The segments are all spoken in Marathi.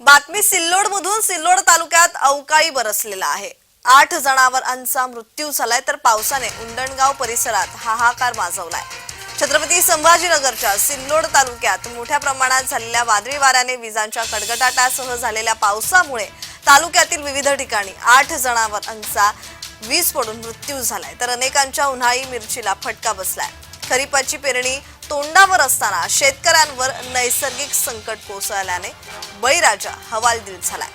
बातमी सिल्लोड मधून सिल्लोड तालुक्यात अवकाळी बरसलेला आहे. आठ जनावरांचा मृत्यू झालाय तर पावसाने उंडणगाव परिसरात हाहाकार माजवलाय. छत्रपती संभाजीनगरच्या सिल्लोड तालुक्यात मोठ्या प्रमाणात झालेल्या वादळी वाऱ्याने विजांच्या कडकडाटासह झालेल्या पावसामुळे तालुक्यातील विविध ठिकाणी आठ जनावरांचा वीज पडून मृत्यू झालाय तर अनेकांच्या उन्हाळी मिरचीला फटका बसलाय. खरीपाची पेरणी तोंडावर असताना शेतकऱ्यांवर नैसर्गिक संकट कोसळल्याने बळीराजा हवालदिल झालाय.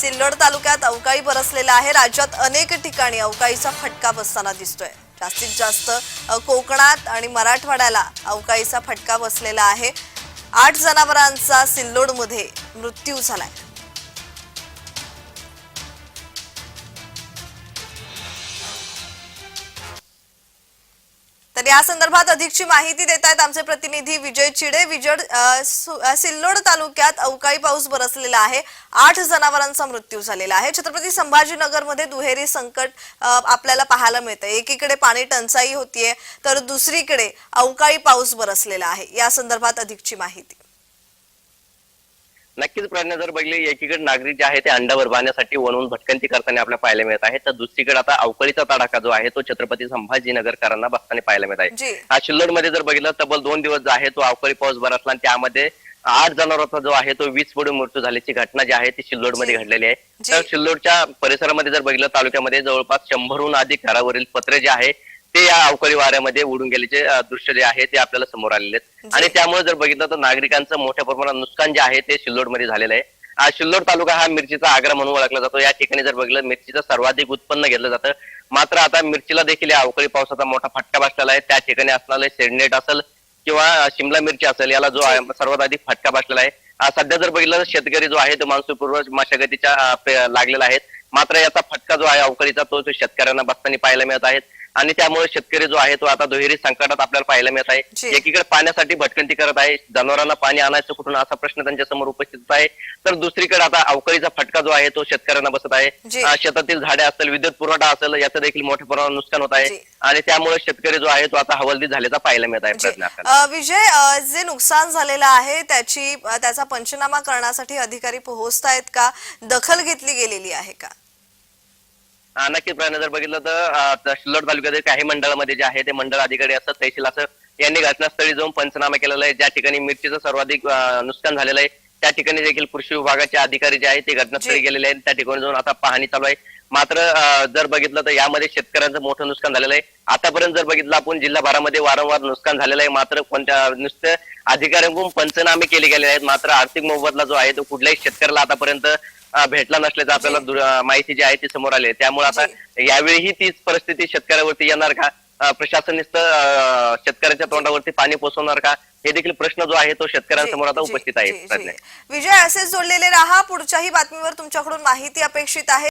सिल्लोड तालुक्यात अवकाळी बरसलेला आहे. राज्यात अनेक ठिकाणी अवकाळीचा फटका बसताना दिसतोय. जास्तीत जास्त कोकणात आणि मराठवाड्याला अवकाळीचा फटका बसलेला आहे. आठ जनावरांचा सिल्लोडमध्ये मृत्यू झालाय. तर या संदर्भात अधिकची माहिती देत आहेत आमचे प्रतिनिधी विजय चिडे. विजय सु- सिल्लोड तालुक्यात अवकाळी पाऊस बरसलेला आहे. आठ जनावरांचा मृत्यू झालेला आहे. छत्रपती संभाजीनगरमध्ये दुहेरी संकट आपल्याला पाहायला मिळतं एकीकडे पाणी टंचाई होतीये तर दुसरीकडे अवकाळी पाऊस बरसलेला आहे. या संदर्भात अधिकची माहिती. नक्कीच प्रयत्न जर बघले एकीकडे नागरिक जे आहे ते अंडावर बांधण्यासाठी वणवून भटकंती करताना आपल्याला पाहायला मिळत आहे तर दुसरीकडे आता अवकाळीचा तडाखा जो आहे तो छत्रपती संभाजीनगरकरांना बसताना पाहायला मिळत आहे आज सिल्लोडमध्ये जर बघितलं तब्बल दोन दिवस जो आहे तो अवकाळी पाऊस बरसला आणि त्यामध्ये आठ जनावरांचा जो आहे तो वीज पडून मृत्यू झाल्याची घटना जी आहे ती सिल्लोडमध्ये. घडलेली आहे. तर सिल्लोडच्या परिसरामध्ये जर बघितलं तालुक्यामध्ये जवळपास शंभरहून अधिक घरावरील पत्रे जे आहे ते या अवकाळी वाऱ्यामध्ये उडून गेल्याचे दृश्य जे आहे ते आपल्याला समोर आलेले आहेत. आणि त्यामुळे जर बघितलं तर नागरिकांचं मोठ्या प्रमाणात नुकसान जे आहे ते सिल्लोडमध्ये झालेलं आहे. सिल्लोड तालुका हा मिरचीचा आग्रा म्हणून ओळखला जातो. या ठिकाणी जर बघितलं मिरचीचं सर्वाधिक उत्पन्न घेतलं जातं. मात्र आता मिरचीला देखील या अवकाळी पावसाचा मोठा फटका बसलेला आहे. त्या ठिकाणी असणारे शेडनेट असेल किंवा शिमला मिरची असेल याला जो सर्वात अधिक फटका बसलेला आहे. सध्या जर बघितलं तर शेतकरी जो आहे तो मान्सूनपूर्व मशागतीच्या लागलेला आहे. मात्र याचा फटका जो आहे अवकाळीचा तो तो शेतकऱ्यांना बसताना पाहायला मिळत आहे. आणि त्यामुळे शेतकरी जो आहे तो आता दुहेरी संकटात आपल्याला पाहायला मिळत आहे. एकीकडे पाण्यासाठी भटकंती करत आहे जनावरांना पाणी आणायचं कुठून असा प्रश्न त्यांच्यासमोर उपस्थित आहे. तर दुसरीकडे आता अवकाळीचा फटका जो आहे तो शेतकऱ्यांना बसत आहे. शेतातील झाडे असेल विद्युत पुरवठा असेल याचं देखील मोठ्या प्रमाणात नुकसान होत आहे. आणि त्यामुळे शेतकरी जो आहे तो आता हवालदिल झाल्याचा पाहायला मिळत आहे. प्रयत्न विजय जे नुकसान झालेलं आहे त्याची त्याचा पंचनामा करण्यासाठी अधिकारी पोहोचतायत का? दखल घेतली गेलेली आहे का? नक्कीच प्रयत्न जर बघितलं तर अं, सिल्लोड तालुक्यातील काही मंडळामध्ये जे आहे ते मंडळ अधिकारी असतात तहसील असं यांनी घटनास्थळी जाऊन पंचनामा केलेला आहे. ज्या ठिकाणी मिरचीचं सर्वाधिक नुकसान झालेलं आहे त्या ठिकाणी देखील कृषी विभागाचे अधिकारी जे आहेत ते घटनास्थळी. गेलेले आहेत. त्या ठिकाणी जाऊन आता पाहणी चालू आहे. मात्र जर बघितलं तर यामध्ये शेतकऱ्यांचं मोठं नुकसान झालेलं आहे. आतापर्यंत जर बघितलं आपण जिल्हाभरामध्ये वारंवार नुकसान झालेलं आहे. मात्र कोणत्या नुसतं अधिकाऱ्यांकडून पंचनामे केले गेलेले आहेत. मात्र आर्थिक मोबदला जो आहे तो कुठल्याही शेतकऱ्याला आतापर्यंत भेटला नसल्याचं आपल्याला माहिती जी आहे ती समोर आली आहे. त्यामुळे आता यावेळीही तीच परिस्थिती शेतकऱ्यावरती येणार का? प्रशासन शेतकऱ्याच्या तोंडावरती पाणी पोचवणार का? हे देखील प्रश्न जो आहे तो शेतकऱ्यांसमोर आता उपस्थित आहे. विजय असेच जोडलेले राहा. पुढच्याही बातमीवर तुमच्याकडून माहिती अपेक्षित आहे.